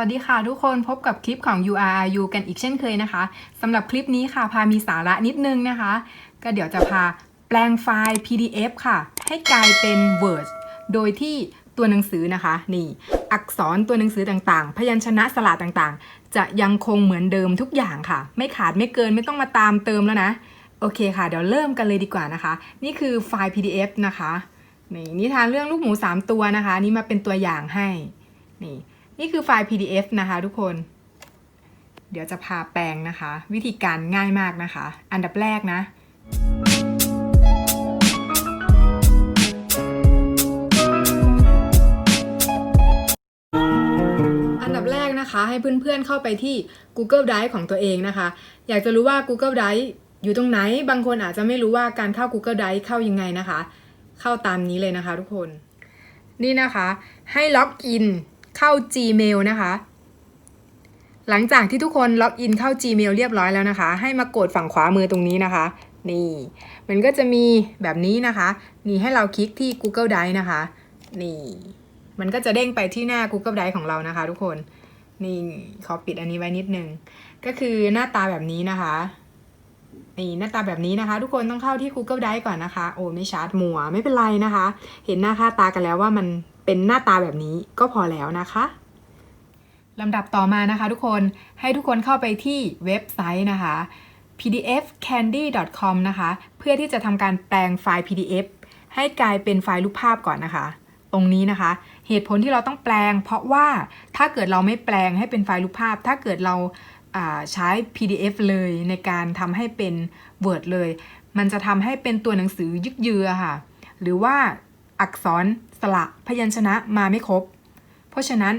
วัสดีค่ะทุกคนพบกับคลิปของ URU กันอีกเช่นเคยนะคะสำหรับคลิปนี้ค่ะ พามีสาระนิดนึงนะคะ ก็เดี๋ยวจะพาแปลงไฟล์ PDF ค่ะ ให้กลายเป็น Word โดยที่ตัวหนังสือนะคะ นี่ อักษรตัวหนังสือต่างๆ พยัญชนะสระต่างๆ จะยังคงเหมือนเดิมทุกอย่างค่ะ ไม่ขาดไม่เกินไม่ต้องมาตามเติมแล้วนะ โอเคค่ะ เดี๋ยวเริ่มกันเลยดีกว่านะคะ นี่คือไฟล์ PDF นะคะนี่นิทานเรื่องลูกหมู 3 ตัวนะคะ นี่มาเป็นตัวอย่างให้นี่ นี่คือไฟล์ PDF นะคะทุกคน เดี๋ยวจะพาแปลงนะคะ วิธีการง่ายมากนะคะอันดับแรกนะอันดับแรกนะคะให้เพื่อนๆเข้าไปที่ Google Drive ของตัวเองนะคะ อยากจะรู้ว่า Google Drive อยู่ตรงไหน บางคนอาจจะไม่รู้ว่าการเข้า Google Drive เข้ายังไงนะคะ เข้าตามนี้เลยนะคะทุกคน นี่นะคะ ให้ล็อกอิน เข้า Gmail นะคะ หลังจากที่ทุกคนล็อกอินเข้า Gmail เรียบร้อยแล้วนะคะ ให้มากดฝั่งขวามือตรงนี้นะคะ นี่ มันก็จะมีแบบนี้นะคะ นี่ให้เราคลิกที่ Google Drive นะคะ นี่ มันก็จะเด้งไปที่หน้า Google Drive ของเรานะคะ ทุกคน นี่ขอปิดอันนี้ไว้นิดนึง ก็คือหน้าตาแบบนี้นะคะนี่หน้าตาแบบนี้นะคะ ทุกคนต้องเข้าที่ Google Drive ก่อนนะคะ โอ้ไม่ชาร์จมัวไม่เป็นไรนะคะ เห็นหน้าค่าตากันแล้วว่ามัน เป็นหน้าตาแบบนี้ก็พอแล้วนะคะลำดับต่อมานะคะทุกคนให้ทุกคนเข้าไปที่เว็บไซต์นะคะ pdfcandy.com นะคะ เพื่อที่จะทำการแปลงไฟล์ PDF ให้กลายเป็นไฟล์รูปภาพก่อนนะคะ ตรงนี้นะคะ เหตุผลที่เราต้องแปลง เพราะว่าถ้าเกิดเราไม่แปลงให้เป็นไฟล์รูปภาพ ถ้าเกิดเราใช้ PDF เลยในการทำให้เป็น Word เลย มันจะทำให้เป็นตัวหนังสือยึกเยือค่ะ หรือว่าอักษร สระพยัญชนะมาไม่ครบ เพราะฉะนั้น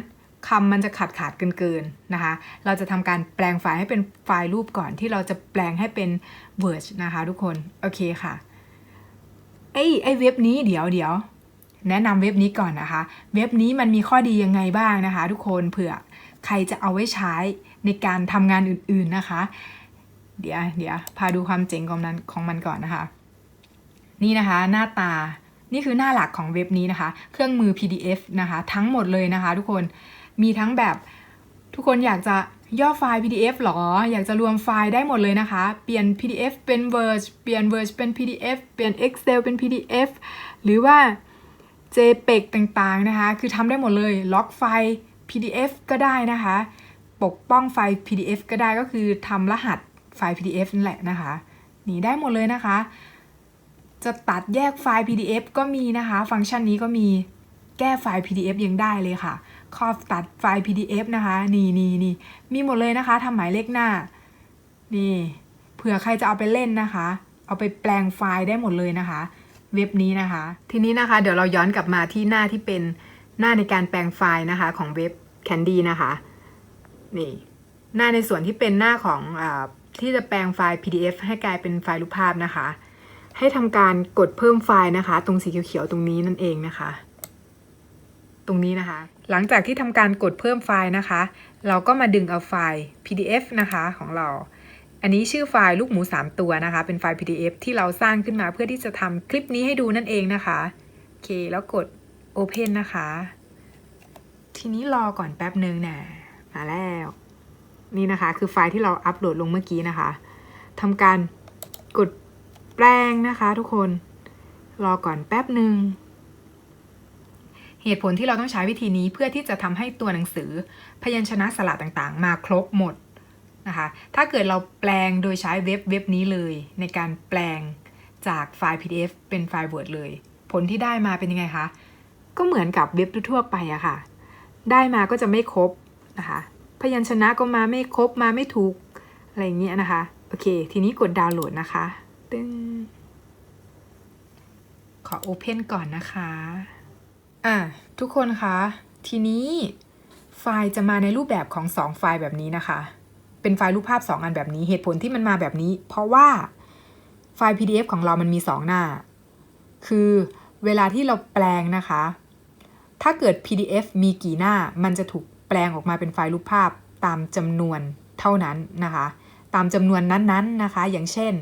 คำมันจะขาดขาดเกินเกินๆนะคะ เราจะทำการแปลงไฟล์ให้เป็นไฟล์รูปก่อนที่เราจะแปลงให้เป็น Word นะคะทุกคน โอเคค่ะ ไอ้ไอ้เว็บนี้เดี๋ยวเดี๋ยวแนะนำเว็บนี้ก่อนนะคะ เว็บนี้มันมีข้อดียังไงบ้างนะคะ ทุกคนเผื่อใครจะเอาไว้ใช้ในการทำงานอื่นๆนะคะ เดี๋ยวเดี๋ยวพาดูความเจ๋งของมันของมันก่อนนะคะ นี่นะคะหน้าตา นี่คือหน้าหลักของเว็บนี้นะคะ เครื่องมือ PDF นะคะ ทั้งหมดเลยนะคะ ทุกคนมีทั้งแบบทุกคนอยากจะย่อไฟล์ PDF หรอ อยากจะรวมไฟล์ได้หมดเลยนะคะ เปลี่ยน PDF เป็น Word เปลี่ยน Word เป็น PDF เปลี่ยน Excel เป็น PDF หรือว่า JPEG ต่างๆนะคะ คือทำได้หมดเลย ล็อกไฟล์ PDF ก็ได้นะคะ ปกป้องไฟล์ PDF ก็ได้ก็คือทำรหัสไฟล์ PDF นั่นแหละนะคะนี่ได้หมดเลยนะคะ จะตัดแยกไฟล์ PDF ก็มีนะคะ ฟังก์ชันนี้ก็มีแก้ไฟล์ PDF ยังได้เลยค่ะ ครอบตัดไฟล์ PDF นะคะ นี่นี่นี่มีหมดเลยนะคะทำหมายเลขหน้า นี่ เผื่อใครจะเอาไปเล่นนะคะ เอาไปแปลงไฟล์ได้หมดเลยนะคะ เว็บนี้นะคะ ทีนี้นะคะ เดี๋ยวเราย้อนกลับมาที่หน้าที่เป็นหน้าในการแปลงไฟล์นะคะของเว็บ Candy นะคะ นี่ หน้าในส่วนที่เป็นหน้าของอที่จะแปลงไฟล์ PDF ให้กลายเป็นไฟล์รูปภาพนะคะ ให้ทำการกดเพิ่มไฟล์นะคะ ตรงสีเขียวๆตรงนี้นั่นเองนะคะ ตรงนี้นะคะ หลังจากที่ทำการกดเพิ่มไฟล์นะคะ เราก็มาดึงเอาไฟล์ PDF นะคะของเรา อันนี้ชื่อไฟล์ลูกหมู 3 ตัวนะคะ เป็นไฟล์ PDF ที่เราสร้างขึ้นมาเพื่อที่จะทำคลิปนี้ให้ดูนั่นเองนะคะโอเค แล้วกด Open นะคะ ทีนี้รอก่อนแป๊บหนึ่งนะมาแล้ว นี่นะคะ คือไฟล์ที่เราอัปโหลดลงเมื่อกี้นะคะทำการกด แปลงนะคะทุกคน รอก่อนแป๊บหนึ่งเหตุผลที่เราต้องใช้วิธีนี้เพื่อที่จะทำให้ตัวหนังสือ พยัญชนะสระต่างๆ มาครบหมดนะคะ ถ้าเกิดเราแปลงโดยใช้เว็บเว็บนี้เลย ในการแปลงจากไฟล์ PDF เป็นไฟล์ Word เลย ผลที่ได้มาเป็นยังไงคะ ก็เหมือนกับเว็บทั่วไปอะค่ะ ได้มาก็จะไม่ครบนะคะ พยัญชนะก็มาไม่ครบมาไม่ถูกอะไรเงี้ยนะคะ โอเค ทีนี้กดดาวน์โหลดนะคะ ตึงขอ Open ก่อนนะคะ อะ ทุกคนคะ ทีนี้ไฟล์จะมาในรูปแบบของ 2 ไฟล์แบบนี้นะคะ เป็นไฟล์รูปภาพ 2 อันแบบนี้ เหตุผลที่มันมาแบบนี้ เพราะว่าไฟล์ PDF ของเรามันมี 2 หน้า คือเวลาที่เราแปลงนะคะ ถ้าเกิด PDF มีกี่หน้า มันจะถูกแปลงออกมาเป็นไฟล์รูปภาพตามจำนวนเท่านั้นนะคะ ตามจำนวนนั้นๆนะคะ อย่างเช่น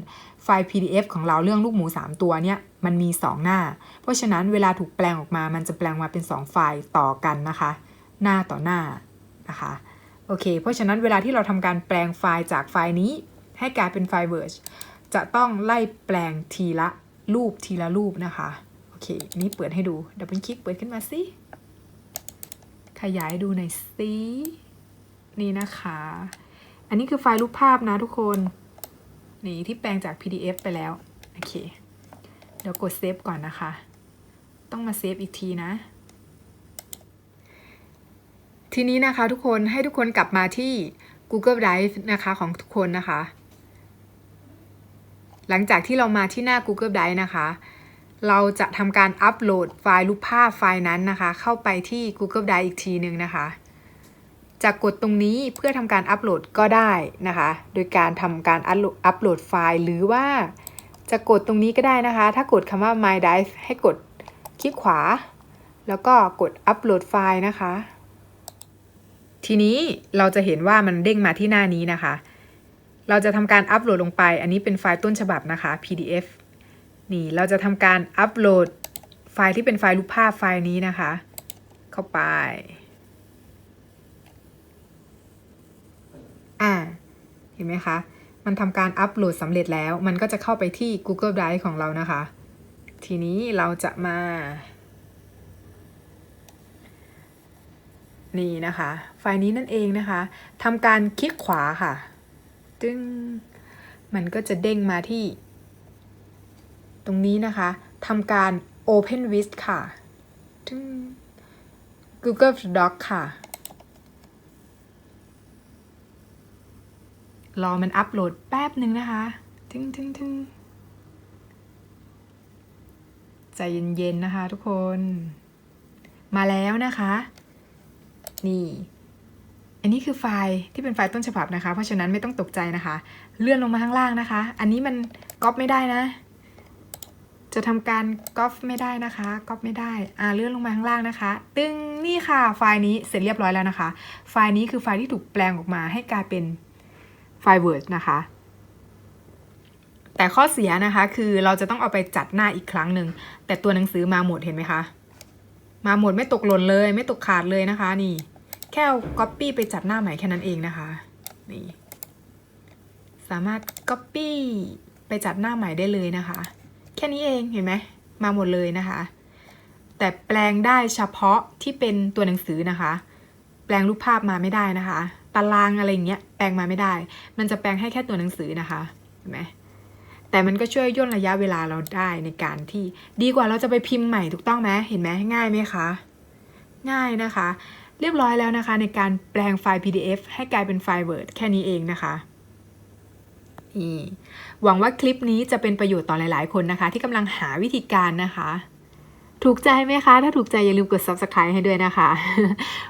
ไฟล์ PDF ของเราเรื่องลูกหมู 3 ตัวเนี่ยมันมี 2 หน้า เพราะฉะนั้นเวลาถูกแปลงออกมา มันจะแปลงมาเป็น 2 ไฟล์ต่อกันนะคะ หน้าต่อหน้านะคะโอเค เพราะฉะนั้นเวลาที่เราทำการแปลงไฟล์จากไฟล์นี้ ให้กลายเป็นไฟล์ Word จะต้องไล่แปลงทีละรูปทีละรูปนะคะโอเคนี่เปิดให้ดูดับเบิลคลิกเปิดขึ้นมาสิขยายดูหน่อยสินี่นะคะ อันนี้คือไฟล์รูปภาพนะทุกคน นี่ที่แปลงจาก PDF ไปแล้ว โอเค เดี๋ยวกดเซฟก่อนนะคะ ต้องมาเซฟอีกทีนะ ทีนี้นะคะทุกคนให้ทุกคนกลับมาที่ Google Drive นะคะของทุกคนนะคะ หลังจากที่เรามาที่หน้า Google Drive นะคะ เราจะทำการอัปโหลดไฟล์รูปภาพไฟล์นั้นนะคะ เข้าไปที่ Google Drive อีกทีหนึ่งนะคะ จะกดตรงนี้เพื่อทำการอัปโหลดก็ได้นะคะ โดยการทำการอัปโหลดไฟล์ หรือว่าจะกดตรงนี้ก็ได้นะคะ ถ้ากดคำว่า My Drive ให้กดคลิกขวา แล้วก็กดอัปโหลดไฟล์นะคะ ทีนี้เราจะเห็นว่ามันเด้งมาที่หน้านี้นะคะ เราจะทำการอัปโหลดลงไป อันนี้เป็นไฟล์ต้นฉบับนะคะ PDF นี่เราจะทำการอัปโหลดไฟล์ที่เป็นไฟล์รูปภาพไฟล์นี้นะคะ เข้าไป อ่า เห็นไหมคะ มันทำการอัปโหลดสำเร็จแล้ว มันก็จะเข้าไปที่ Google Drive ของเรานะคะ ทีนี้เราจะมา นี่นะคะ ไฟล์นี้นั่นเองนะคะทำการคลิกขวาค่ะตึ้งมันก็จะเด้งมาที่ ตรงนี้นะคะทำการ Open with ค่ะตึ้ง Google Doc ค่ะ รอมันอัปโหลดแป๊บหนึ่งนะคะทึงทึงทึงใจเย็นๆนะคะทุกคน มาแล้วนะคะ นี่ อันนี้คือไฟล์ที่เป็นไฟล์ต้นฉบับนะคะ เพราะฉะนั้นไม่ต้องตกใจนะคะ เลื่อนลงมาข้างล่างนะคะ อันนี้มันก๊อปไม่ได้นะ จะทำการก๊อปไม่ได้นะคะก๊อปไม่ได้ อ่าเลื่อนลงมาข้างล่างนะคะ ตึงนี่ค่ะ ไฟล์นี้เสร็จเรียบร้อยแล้วนะคะ ไฟล์นี้คือไฟล์ที่ถูกแปลงออกมาให้กลายเป็น ไฟล์ Word นะคะ แต่ข้อเสียนะคะคือเราจะต้องเอาไปจัดหน้าอีกครั้งหนึ่ง แต่ตัวหนังสือมาหมดเห็นไหมคะ มาหมดไม่ตกหล่นเลย ไม่ตกขาดเลยนะคะ นี่ แค่เอา Copy ไปจัดหน้าใหม่แค่นั้นเองนะคะ นี่ สามารถ Copy ไปจัดหน้าใหม่ได้เลยนะคะ แค่นี้เองเห็นไหมมาหมดเลยนะคะ แต่แปลงได้เฉพาะที่เป็นตัวหนังสือนะคะ แปลงรูปภาพมาไม่ได้นะคะ ตารางอะไรเงี้ยแปลงมาไม่ได้ มันจะแปลงให้แค่ตัวหนังสือนะคะเห็นไหมแต่มันก็ช่วยย่นระยะเวลาเราได้ในการที่ดีกว่าเราจะไปพิมพ์ใหม่ถูกต้องไหมเห็นไหมง่ายไหมคะ ง่ายนะคะ เรียบร้อยแล้วนะคะ ในการแปลงไฟล์ PDF ให้กลายเป็นไฟล์ Word แค่นี้เองนะคะหวังว่าคลิปนี้จะเป็นประโยชน์ต่อหลาย ๆ คนนะคะ ที่กำลังหาวิธีการนะคะ ถูกใจไหมคะ ถ้าถูกใจอย่าลืมกด subscribe ให้ด้วยนะคะ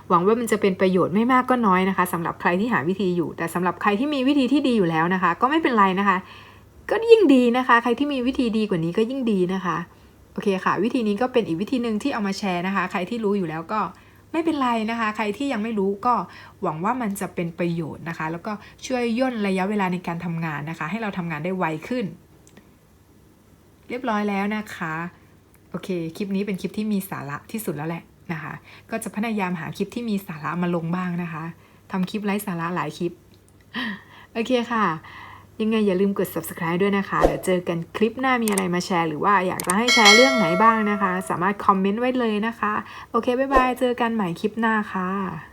หวังว่ามันจะเป็นประโยชน์ไม่มากก็น้อยนะคะสำหรับใครที่หาวิธีอยู่ แต่สำหรับใครที่มีวิธีที่ดีอยู่แล้วนะคะ ก็ไม่เป็นไรนะคะ ก็ยิ่งดีนะคะ ใครที่มีวิธีดีกว่านี้ก็ยิ่งดีนะคะโอเคค่ะ วิธีนี้ก็เป็นอีกวิธีหนึ่งที่เอามาแชร์นะคะ ใครที่รู้อยู่แล้วก็ไม่เป็นไรนะคะ ใครที่ยังไม่รู้ก็หวังว่ามันจะเป็นประโยชน์นะคะ แล้วก็ช่วยย่นระยะเวลาในการทำงานนะคะ ให้เราทำงานได้ไวขึ้น เรียบร้อยแล้วนะคะ โอเค คลิปนี้เป็นคลิปที่มีสาระที่สุดแล้วแหละนะคะ ก็จะพยายามหาคลิปที่มีสาระมาลงบ้างนะคะทำคลิปไร้สาระหลายคลิป โอเคค่ะ ยังไงอย่าลืมกด subscribe ด้วยนะคะ เดี๋ยวเจอกันคลิปหน้ามีอะไรมาแชร์ หรือว่าอยากจะให้แชร์เรื่องไหนบ้างนะคะ สามารถคอมเมนต์ไว้เลยนะคะ โอเค บ๊ายบาย เจอกันใหม่คลิปหน้าค่ะ